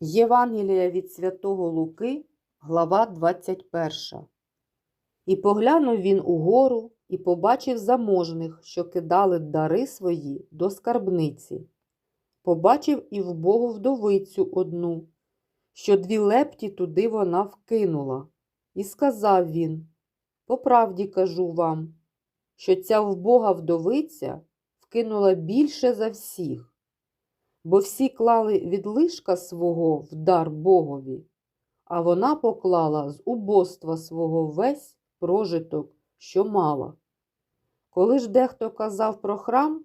Євангелія від Святого Луки, глава 21. І поглянув він угору і побачив заможних, що кидали дари свої до скарбниці. Побачив і вбогу вдовицю одну, що дві лепті туди вона вкинула. І сказав він: По правді кажу вам, що ця вбога вдовиця вкинула більше за всіх бо всі клали від лишка свого в дар Богові, а вона поклала з убоства свого весь прожиток, що мала. Коли ж дехто казав про храм,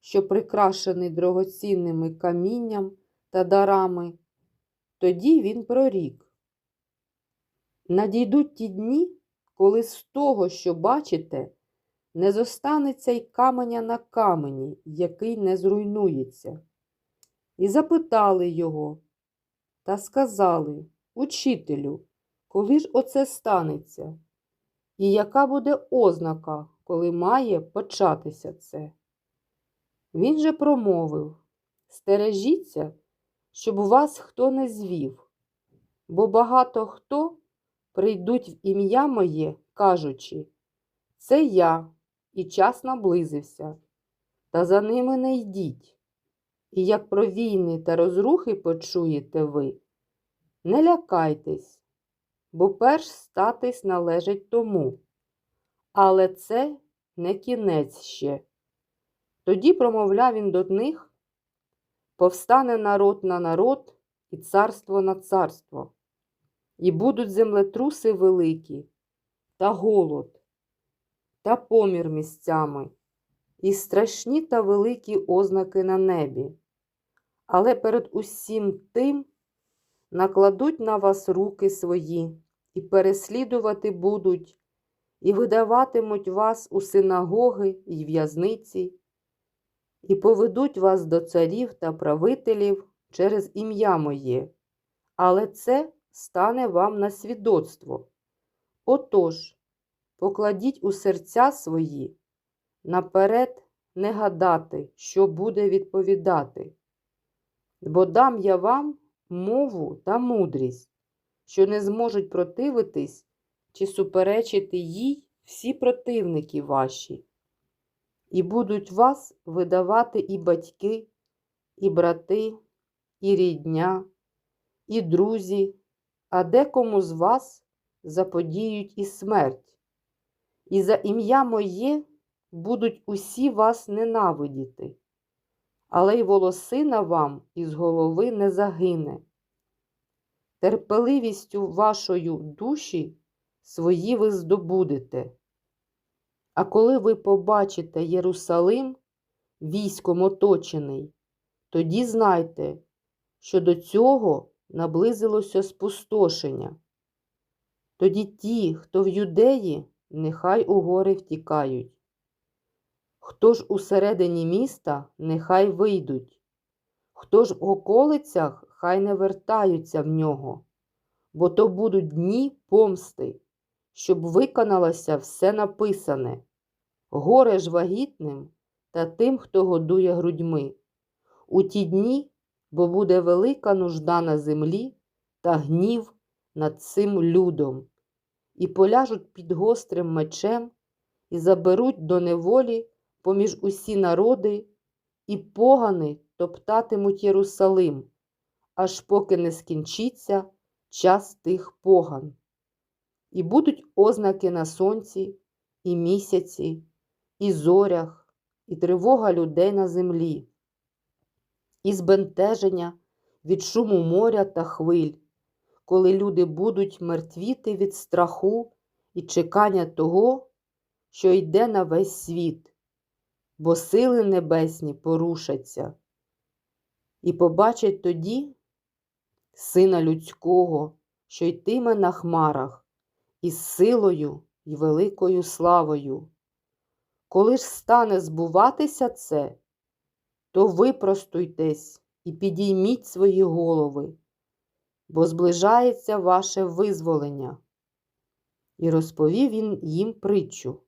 що прикрашений дорогоцінними камінням та дарами, тоді він прорік. Надійдуть ті дні, коли з того, що бачите, не зостанеться й каменя на камені, який не зруйнується. І запитали його та сказали Учителю, коли ж оце станеться? І яка буде ознака, коли має початися це? Він же промовив Стережіться, щоб вас хто не звів, бо багато хто прийдуть в ім'я моє, кажучи, це я, і час наблизився, та за ними не йдіть. І як про війни та розрухи почуєте ви, не лякайтесь, бо перш статись належить тому. Але це не кінець ще. Тоді промовляв він до них повстане народ на народ і царство на царство, і будуть землетруси великі, та голод, та помір місцями і страшні та великі ознаки на небі. Але перед усім тим накладуть на вас руки свої, і переслідувати будуть, і видаватимуть вас у синагоги й в'язниці, і поведуть вас до царів та правителів через ім'я моє, але це стане вам на свідоцтво. Отож, покладіть у серця свої наперед не гадати, що буде відповідати. Бо дам я вам мову та мудрість, що не зможуть противитись чи суперечити їй всі противники ваші, і будуть вас видавати і батьки, і брати, і рідня, і друзі, а декому з вас заподіють і смерть. І за ім'я моє будуть усі вас ненавидіти, але й волосина вам із голови не загине. Терпеливістю вашою душі свої ви здобудете. А коли ви побачите Єрусалим військом оточений, тоді знайте, що до цього наблизилося спустошення. Тоді ті, хто в юдеї, нехай у гори втікають. Хто ж усередині міста, нехай вийдуть, хто ж в околицях, хай не вертаються в нього, бо то будуть дні помсти, щоб виконалося все написане, горе ж вагітним та тим, хто годує грудьми. У ті дні, бо буде велика нужда на землі та гнів над цим людом, і поляжуть під гострим мечем, і заберуть до неволі поміж усі народи, і погани топтатимуть Єрусалим, аж поки не скінчиться час тих поган. І будуть ознаки на сонці, і місяці, і зорях, і тривога людей на землі, і збентеження від шуму моря та хвиль, коли люди будуть мертвіти від страху і чекання того, що йде на весь світ бо сили небесні порушаться, і побачать тоді Сина Людського, що йтиме на хмарах, із силою й великою славою. Коли ж стане збуватися це, то випростуйтесь і підійміть свої голови, бо зближається ваше визволення. І розповів він їм притчу.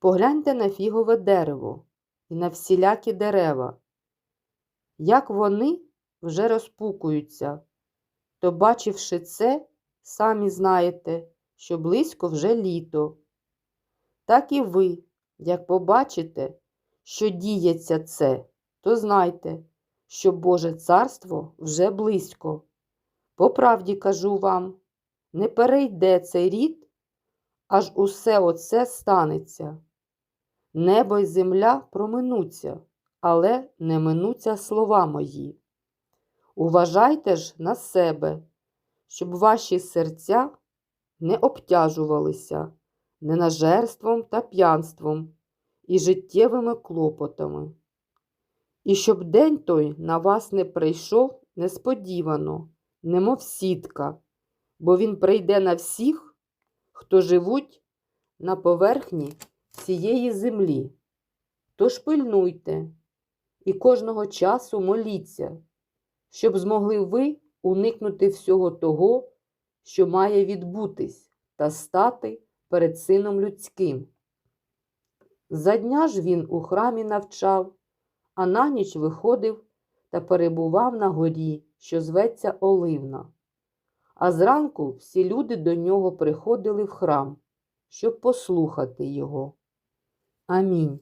Погляньте на фігове дерево і на всілякі дерева. Як вони, вже розпукуються. То, бачивши це, самі знаєте, що близько вже літо. Так і ви, як побачите, що діється це, то знайте, що Боже царство вже близько. По правді кажу вам, не перейде цей рід, аж усе оце станеться. Небо й земля проминуться, але не минуться слова мої. Уважайте ж на себе, щоб ваші серця не обтяжувалися ненажерством та п'янством і життєвими клопотами. І щоб день той на вас не прийшов несподівано, немов сітка, бо він прийде на всіх, хто живуть на поверхні цієї землі. Тож пильнуйте і кожного часу моліться, щоб змогли ви уникнути всього того, що має відбутись, та стати перед Сином Людським. За дня ж він у храмі навчав, а на ніч виходив та перебував на горі, що зветься Оливна. А зранку всі люди до нього приходили в храм, щоб послухати його. Амінь.